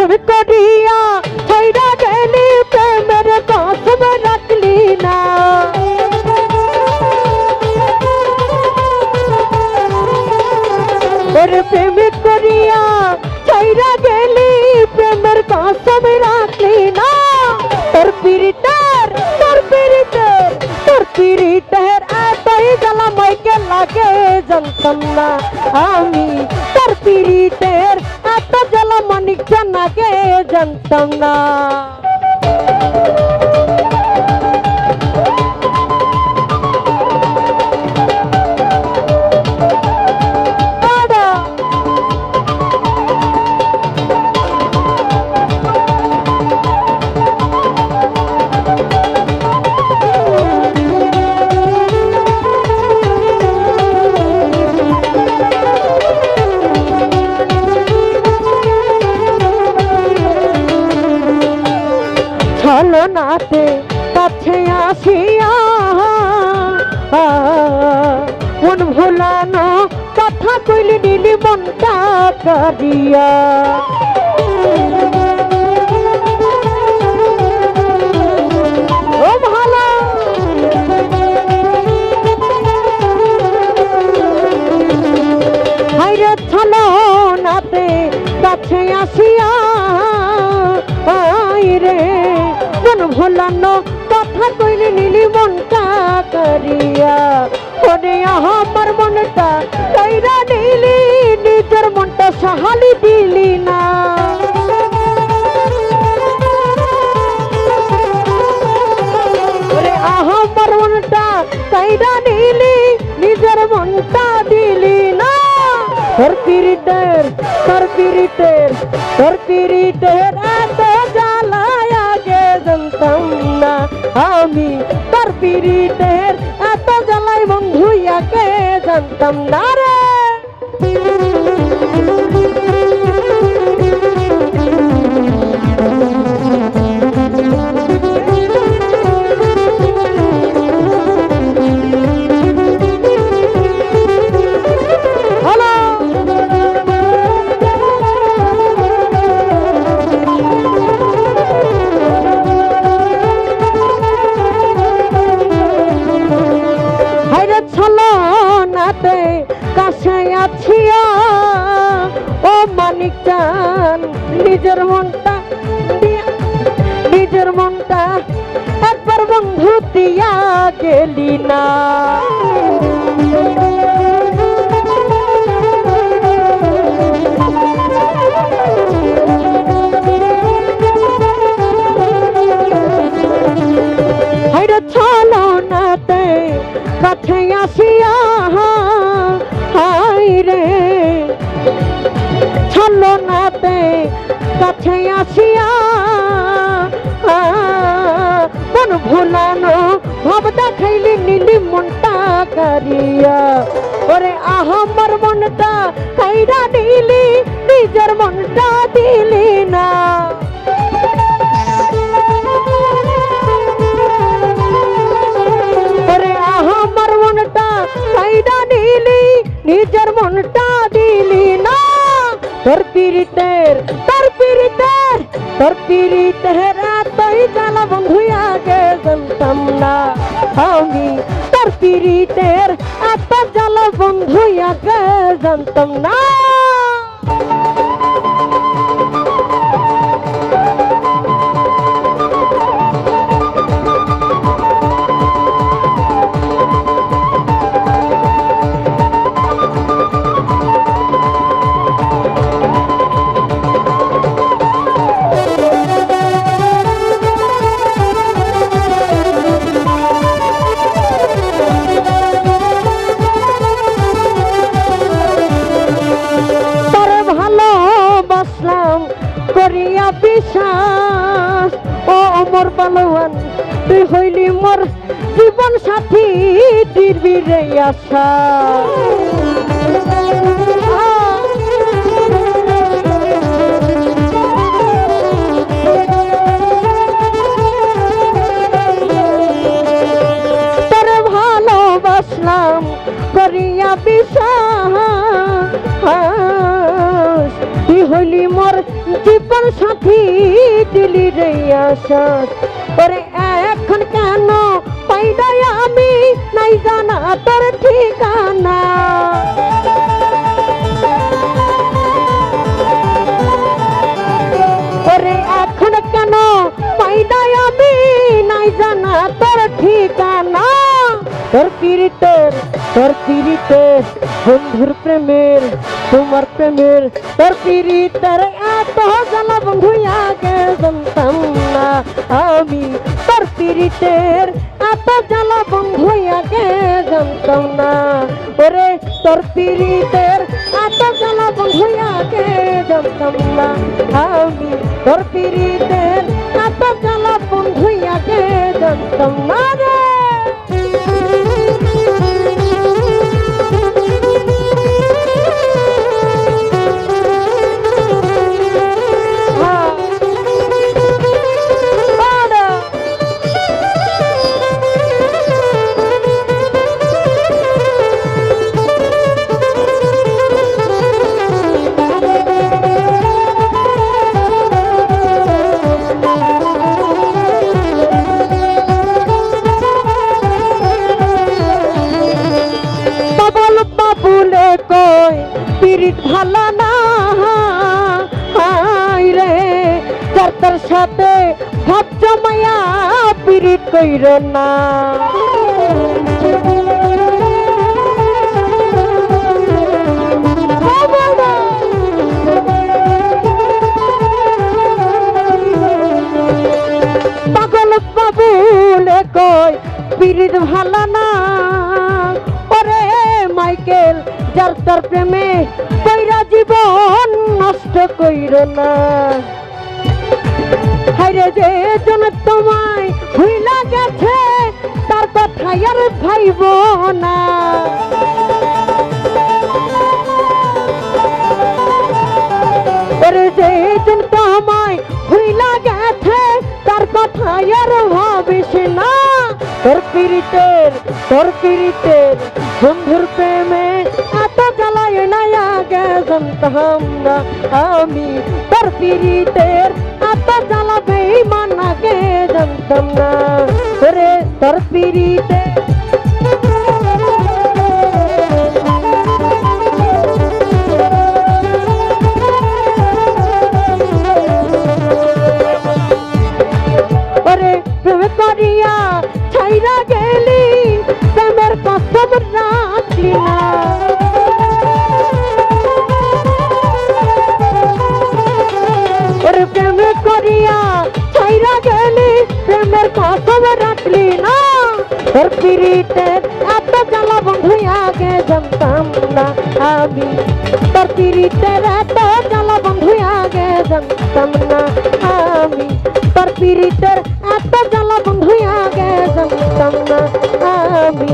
প্রেম করিয়া ছাইরা গেলি প্রেমের কসম রাখলি না ওরে প্রেম করিয়া ছাইরা গেলি প্রেমের কসম রাখলি না তোর পিরিটার তোর পিরিটার তোর পিরিটার এতই জ্বালা মাইকে লাগে জানতাম না আমি জানাকে জানতাম না কাছে আসিয়া মন ভোলানো কথা কইলি দিলি মনটা করিয়া সাহালি দিলি না। আমার মনটা কইরা নিলি, নিজের মনটা দিলি না। তোর পিরিটের তোর পিরিটের তোর পিরিটের এত জ্বালায় আগে জানতাম না। আমি তোর পিরিটের এত জ্বালাই বন্ধু আগে জানতাম না রে। ও টান নিজের মনটা নিজের মনটা একবার বন্ধু দিয়া গেলি না। কাছে আসিয়া মন ভুলানো ভাব দেখাইলি নীলি মনটা করিয়া। ওরে আহামার মনটা কাইরা দিলি, নিজের মনটা দিলি না। নিজের মনটা দিলি না। তোর পিরিতের তোর পিরিতের তোর পিরিতের এতই জ্বালা বন্ধু আগে জানতাম না আমি তোর পিরিতের এত জ্বালা বন্ধু আগে জানতাম না তুই হইলি মোর জীবন সাথী দিবি রে আশা করিয়া বিশ্বাস তুই হইলি মোর জীবন সাথী দিলি রে ওরে এখন কেন পাইডাই আমি নাই জানা তোর ঠিকানা। ওরে এখন কেন পাইডাই আমি নাই জানা তোর ঠিকানা? তোর পীড়িতের তোর পীড়িতের বন্ধুর প্রেমের তোমার প্রেমের তোর পীড়িতের এত জ্বালা বন্ধু আগে জানতাম না। আমি তোর পীড়িতের এত জ্বালা বন্ধু আগে জানতাম না। ওরে তোর পীড়িতের এত জ্বালা বন্ধু আগে জানতাম না। আমি তোর পীড়িতের এত জ্বালা বন্ধু আগে না তার সাথে ভাব জমায়া পিরিত কইর না। পিরিত ভালো না। ওরে মাইকেল, যার তার প্রেমে কইরা জীবন নষ্ট কইর না। হাইরে যে জন তোমায় ভুইলা গেছে, তার কথা আর ভাইব না। ওরে যে জন তোমায় ভুইলা গেছে, তার কথা আর ভাবিস না। তোর পিরিতের তোর পিরিতের বন্ধুর প্রেমে না আগে জানতাম না আমি তোর পিরিতের এত জ্বালাবে মান আগে জানতাম না ওরে তোর পিরিতে ওরে প্রেম করিয়া ছাইরা গেলি প্রেমের কসম রাখলি না তোর পিরিতের এত জ্বালা বন্ধু, আগে জানতাম না আমি। তোর পিরিতের এত জ্বালা বন্ধু, আগে জানতাম না আমি। তোর পিরিতের এত জ্বালা বন্ধু, আগে জানতাম না আমি।